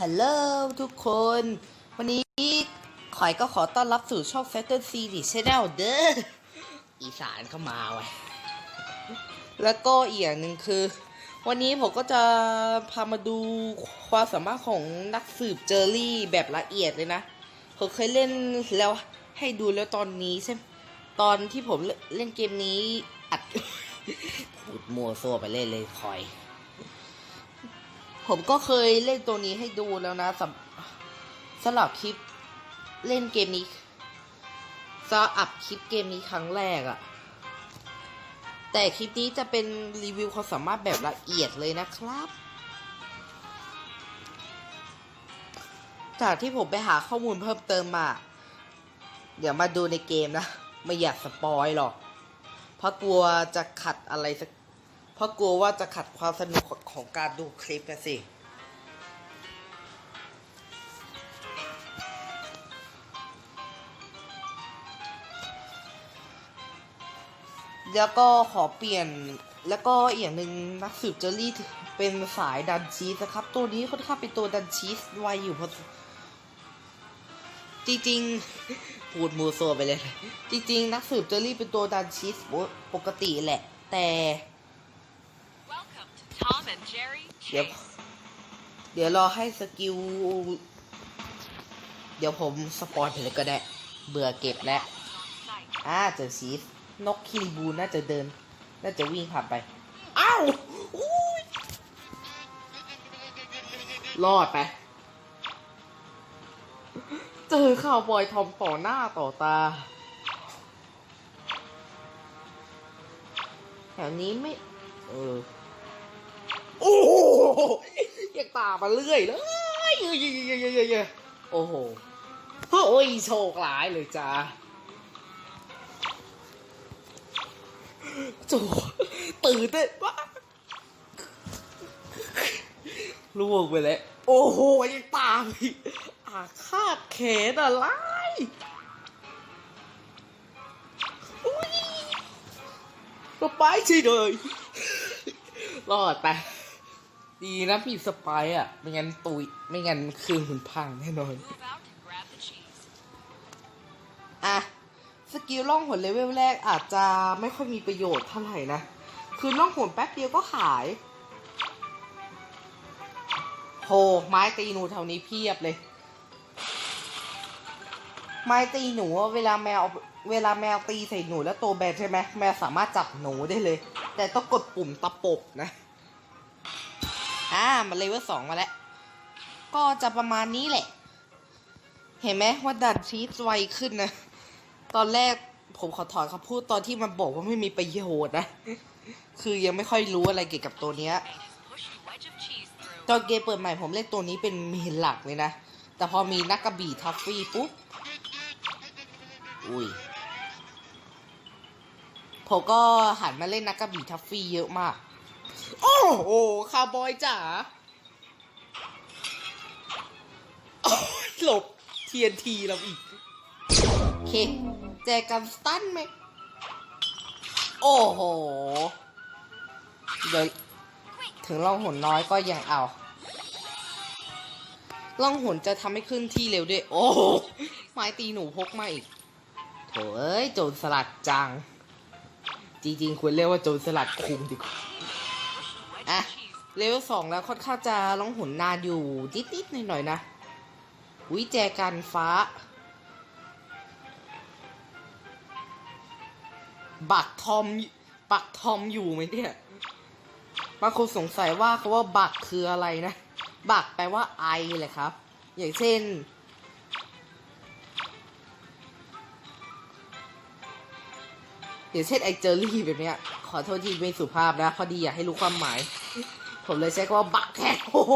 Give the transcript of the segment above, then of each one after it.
ฮัลโหลทุกคน วันนี้ขอยก็ขอต้อนรับสู่ช่อง f a t t e r Series Channel เด้ออีสานเข้ามาไว้แล้วก็อีกอย่างหนึ่งคือ วันนี้ผมก็จะพามาดูความสามารถของนักสืบเจอรี่แบบละเอียดเลยนะ ผมเคยเล่นแล้วให้ดูแล้วตอนนี้ใช่ไหมตอนที่ผมเล่นเล่นเกมนี้อัดพูดมัวซัวไปเล่นเลยคอย ผมก็เคยเล่นตัวนี้ให้ดูแล้วนะสำสำหรับคลิปเล่นเกมนี้จะอัพคลิปเกมนี้ครั้งแรกอะแต่คลิปนี้จะเป็นรีวิวความสามารถแบบละเอียดเลยนะครับ จากที่ผมไปหาข้อมูลเพิ่มเติมมา เดี๋ยวมาดูในเกมนะ ไม่อยากสปอยหรอก เพราะกลัวจะขัดอะไรสัก เพราะกลัวว่าจะขัดความสนุกของการดูคลิปนะสิแล้วก็ขอเปลี่ยนแล้วก็อีกอย่างหนึ่งนักสืบเจอรี่เป็นสายดันชีสนะครับ ตัวนี้ค่อนข้างเป็นตัวดันชีสไวอยู่พอสมจริงๆพูดมูโซไปเลย จริง ๆ นักสืบเจอรี่เป็นตัวดันชีสปกติแหละ แต่ เดี๋ยว Chase. เดี๋ยวรอให้สกิล เดี๋ยวผมสปอยไปเลยก็ได้ เบื่อเก็บแล้ว Sight. อ่าเจอชีสนกคิริบูน่าจะเดิน น่าจะวิ่งผ่านไปอ้าวอุ้ยรอดไป เจอข่าวบอยทอมต่อหน้าต่อตา แถวนี้ไม่ เออโอ้โห ยังตามมาเรื่อยเลยเยอะๆโอ้โหโอ้ยโชคร้ายเลยจ้าโจตื่นเต้นมากล่วงไปแล้ว โอ้โหยังตามอีกอาฆาตแขนอะไรอุ๊ยสไปายช่วยเลยรอดไป ดีนะมีสไปายอะ ไม่งั้นตุยไม่งั้นเครื่องมันพังแน่นอน Move out and grab the cheese. อะ สกิลล่องหนเลเวลแรกอาจจะไม่ค่อยมีประโยชน์เท่าไหร่นะ คือล่องหนแป๊บเดียวก็หาย โห ไม้ตีหนูแถวนี้เพียบเลย ไม้ตีหนูอะเวลาแมวเวลาแมวตีใส่หนูแล้วตัวแบนใช่ไหมแมวสามารถจับหนูได้เลย แต่ต้องกดปุ่มตะปบนะ อ่ามาเลเวลสองมาแล้ว ก็จะประมาณนี้แหละ เห็นไหมว่าดันชีสไวขึ้นนะ ตอนแรกผมขอถอนคำพูดตอนที่มันบอกว่าไม่มีประโยชน์นะ คือยังไม่ค่อยรู้อะไรเกี่ยวกับตัวเนี้ยตอนเกมเปิดใหม่ผมเล่นตัวนี้เป็นเมนหลักเลยนะ แต่พอมีนักกระบี่ทัฟฟี่ปุ๊บ อุ้ย ผมก็หันมาเล่นนักกระบี่ทัฟฟี่เยอะมาก อ้โหคาบอยจ๋าโอ๊ยหลบ TNT เราอีก โอเค แจกกันสตันไหม โอ้โห เดี๋ยว ถึงล่องหนน้อยก็ยังเอา ล่องหนจะทำให้ขึ้นที่เร็วด้วย โอ้โหไม้ตีหนูพกมาอีกโถเอ้ย โจรสลัดจัง จริงๆ ควรเรียกว่าโจรสลัดคุมดีกว่า Push the wedge Ah. of cheese. เลเวลสองแล้วค่อนข้างจะล่องหนนานอยู่นิดๆหน่อยๆนะวิแจกันฟ้า บักทอมบักทอมอยู่ไหมเนี่ยบางคนสงสัยว่าเขาว่าบักคืออะไรนะ บักแปลว่าไอเลยครับ อย่างเช่น อย่างเช่นไอเจอรี่แบบเนี้ย ขอโทษที่ไม่สุภาพนะ พอดีอยากให้รู้ความหมาย ผมเลยใช้คำว่าบักแท็กโอ้โห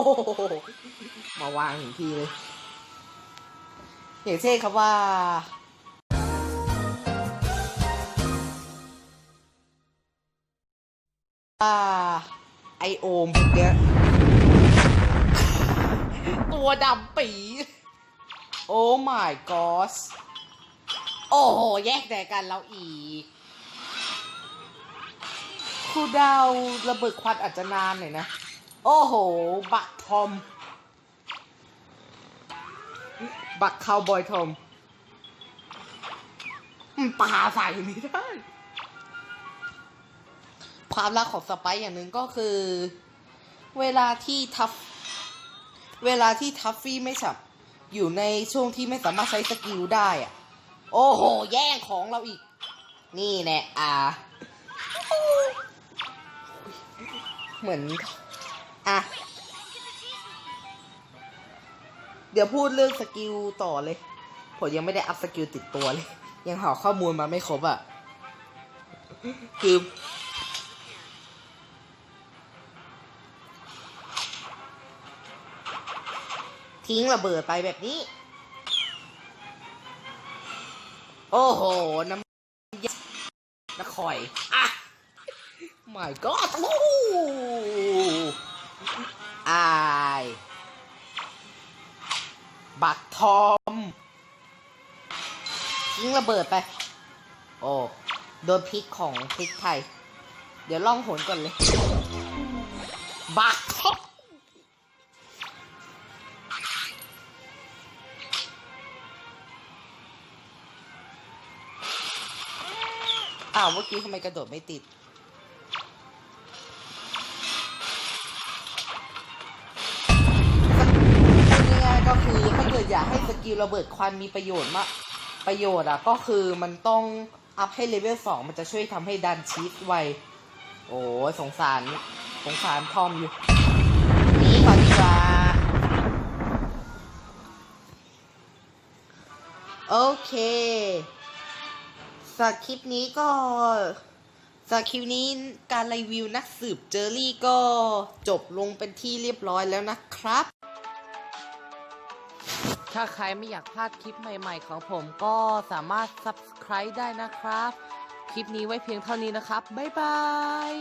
มาวางถึงที่เลย อย่างเช่นคำว่าว่าไอโอมพวกเนี้ยตัวดำปี โอ้ my god โอ้โห แยกแต่กันเราอีก ครูดาวระเบิดควันอาจจะนานหน่อยนะ โอ้โห บักทอม บักคาวบอยทอมมันปาใส่ไม่ได้ความรักของสไปอย่างหนึ่งก็คือ เวลาที่ทัฟเวลาที่ทัฟฟี่ไม่ฉับอยู่ในช่วงที่ไม่สามารถใช้สกิลได้อะโอ้โห แย่งของเราอีก นี่แน่อ่า เหมือน อะ เดี๋ยวพูดเรื่องสกิลต่อเลย ผมยังไม่ได้อัพสกิลติดตัวเลย ยังหาข้อมูลมาไม่ครบอะ คือทิ้งระเบิดไปแบบนี้ โอ้โห น้ำยาน้ำข่อย อะ my god โอ้อาย บักทอม ทิ้งระเบิดไป โอ้ โดนพิษของพริกไทย เดี๋ยวล่องหนก่อนเลย บักทอมอ้าวเมื่อกี้ทำไมกระโดดไม่ติด อยากให้สกิลระเบิดควันมีประโยชน์มากประโยชน์อะก็คือมันต้องอัพให้เลเวลสองมันจะช่วยทำให้ดันชีสไว โอ้สงสาร สงสารทอมอยู่นี่ก่อนดีกว่าโอเคสำหรับคลิปนี้ก็สำหรับคลิปนี้การรีวิวนักสืบเจอรี่ก็จบลงเป็นที่เรียบร้อยแล้วนะครับ ถ้าใครไม่อยากพลาดคลิปใหม่ๆของผมก็สามารถ subscribe ได้นะครับ คลิปนี้ไว้เพียงเท่านี้นะครับ บ๊ายบาย